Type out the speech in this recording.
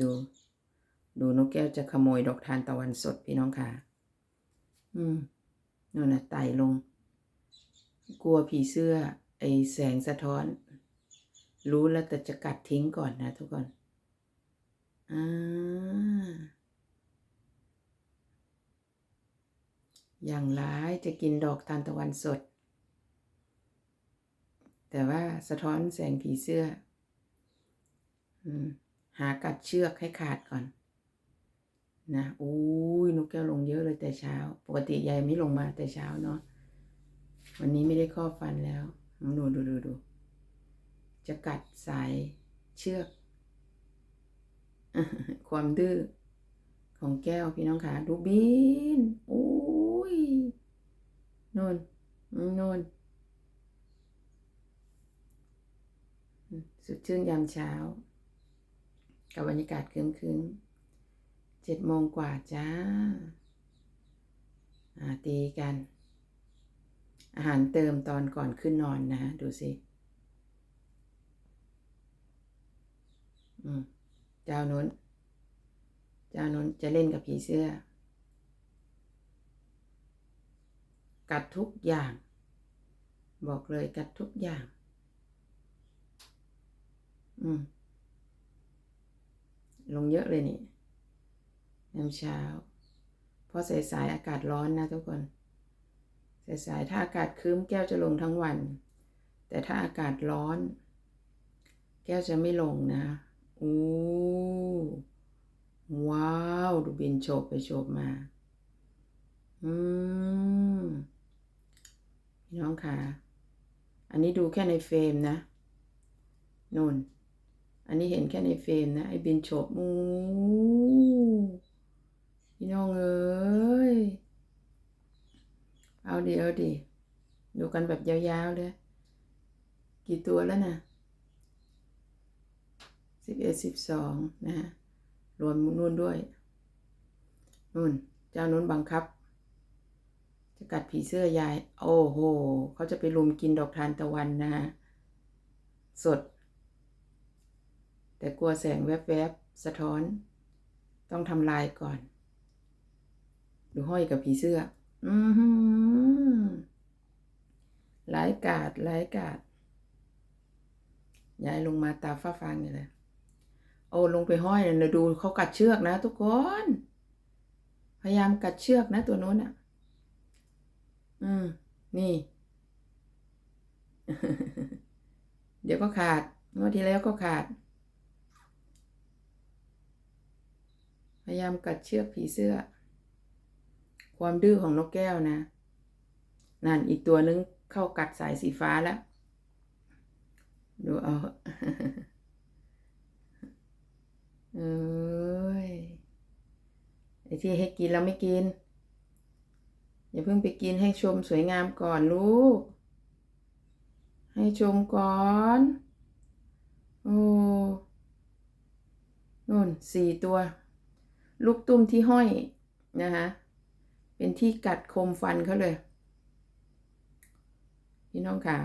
ดู ดูนกแก้วจะขโมยดอกทานตะวันสดพี่น้องค่ะ อืมนู่นน่ะไต่ลง กลัวผีเสื้อ ไอแสงสะท้อน รู้แล้วแต่จะกัดทิ้งก่อนนะทุกคนอ่าอย่างร้ายจะกินดอกทานตะวันสด แต่ว่าสะท้อนแสงผีเสื้อ อืม หากัดเชือกให้ขาดก่อนนะอุ้ยนกแก้วลงเยอะเลยแต่เช้า ปกติยายไม่ลงมาแต่เช้าเนาะวันนี้ไม่ได้ข้อฟันแล้วดูดูดูดูจะกัดสายเชือก ความดื้อของแก้วพี่น้องขาดูบินอุ้ยนนนนสุดชื่นยามเช้า กับบรรยากาศคืนๆเจ็ดโมงกว่าจ้าอาตีกัน อาหารเติมตอนก่อนขึ้นนอนนะ ดูสิอืมเจ้านุ้น เจ้านุ้นจะเล่นกับผีเสื้อ กัดทุกอย่าง บอกเลยกัดทุกอย่าง อืม ลงเยอะเลยนี่น้ำเช้า เพราะสายๆอากาศร้อนนะทุกคน สายๆถ้าอากาศคืมแก้วจะลงทั้งวัน แต่ถ้าอากาศร้อน แก้วจะไม่ลงนะอู้ว้าว ดูบินโฉบไปโฉบมา อืมพี่น้องค่ะ อันนี้ดูแค่ในเฟรมนะนู่น อันนี้เห็นแค่ในเฟรมนะ ไอ้บินโฉบอู้พี่น้องเอ้ย เอาดีเอาดีดูกันแบบยาวๆเลย กี่ตัวแล้วนะสิบเอ็ดสิบสองนะฮะ รวมนู่นด้วย นู่น เจ้านู้นบังคับ จะกัดผีเสื้อยาย โอ้โห เขาจะไปลุมกินดอกทานตะวันนะฮะ สด แต่กลัวแสงแวบๆ สะท้อน ต้องทำลายก่อน ดูห้อยกับผีเสื้อ อือหือหลายกาดหลายกาดย้ายลงมาตาฟ้าฟางอยู่เลยโอ้ลงไปห้อยนะดูเขากัดเชือกนะทุกคน พยายามกัดเชือกนะตัวโน้นอะ อืม นี่ เดี๋ยวก็ขาดงวดที่แล้วก็ขาด ยายามกัดเชือกผีเสื้อ ความดื้อของนกแก้วนะ นั่นอีกตัวนึงเข้ากัดสายสีฟ้าแล้ว ดูเอาเอ้ยไอ้ที่ให้กินแล้วไม่กิน อย่าเพิ่งไปกินให้ชมสวยงามก่อนลูก ให้ชมก่อน โอ้นู่นสี่ตัว ลูกตุ้มที่ห้อยนะคะเป็นที่กัดคมฟันเขาเลย พี่น้องค่ะ